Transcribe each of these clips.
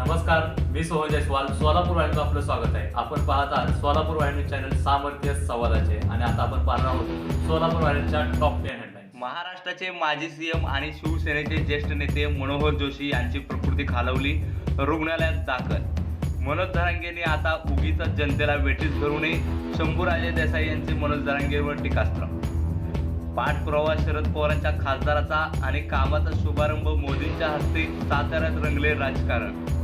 नमस्कार मी सोहन जयस्वाल. सोलापूर वाहिनीचं आपलं स्वागत आहे. आपण पाहत आहात सोलापूर वाहिनी चॅनल सामर्थ्य संवादाचे आणि आता आपण पाहणार आहोत सोलापूर वाहिनीच्या टॉप टेन हेडलाईन महाराष्ट्राचे माजी सीएम आणि शिवसेनेचे ज्येष्ठ नेते मनोहर जोशी यांची प्रकृती खालवली. रुग्णालयात दाखल. मनोज धरांगेंनी आता उगीच जनतेला वेठीस धरू नये. शंभूराजे देसाई यांचे मनोज धरांगेवर टीकास्त्र. पाठपुरावा शरद पवारांच्या खासदाराचा आणि कामाचा शुभारंभ मोदींच्या हस्ते साताऱ्यात रंगले राजकारण.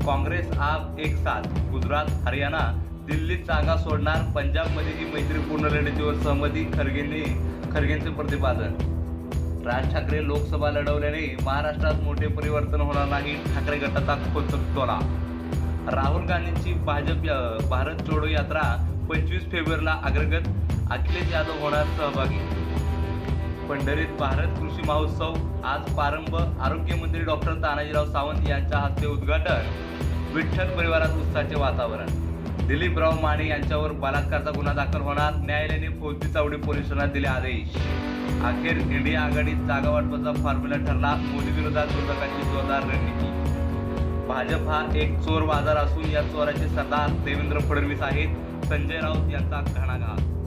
काँग्रेस आप एक साथ. गुजरात हरियाणा दिल्लीत जागा सोडणार. पंजाबमध्ये ही मैत्रीपूर्ण लढतीवर सहमती खरगेंनी खरगेंचे प्रतिपादन. राज ठाकरे लोकसभा लढवल्याने महाराष्ट्रात मोठे परिवर्तन होणार नाही. ठाकरे गटाचा खोचक टोला राहुल गांधींची भाजप भारत जोडो यात्रा पंचवीस फेब्रुवारीला अग्रगत. अखिलेश यादव होणार सहभागी. पंढरीत भारत कृषी महोत्सव आज प्रारंभ आरोग्यमंत्री डॉक्टर तानाजीराव सावंत यांच्या हस्ते उद्घाटन. विठ्ठल परिवारात उत्साहाचे वातावरण. दिलीपराव माने यांच्यावर बलात्काराचा गुन्हा दाखल होणार न्यायालयाने फौजी चावडी पोलिसांना दिले आदेश. अखेर इंडिया आघाडीत जागा वाटपाचा फॉर्म्युला ठरला मोदी विरोधात विरोधकांची जोरदार रणनीती. भाजप हा एक चोर बाजार असून या चोराचे सरदार देवेंद्र फडणवीस आहेत संजय राऊत यांचा घणाघात.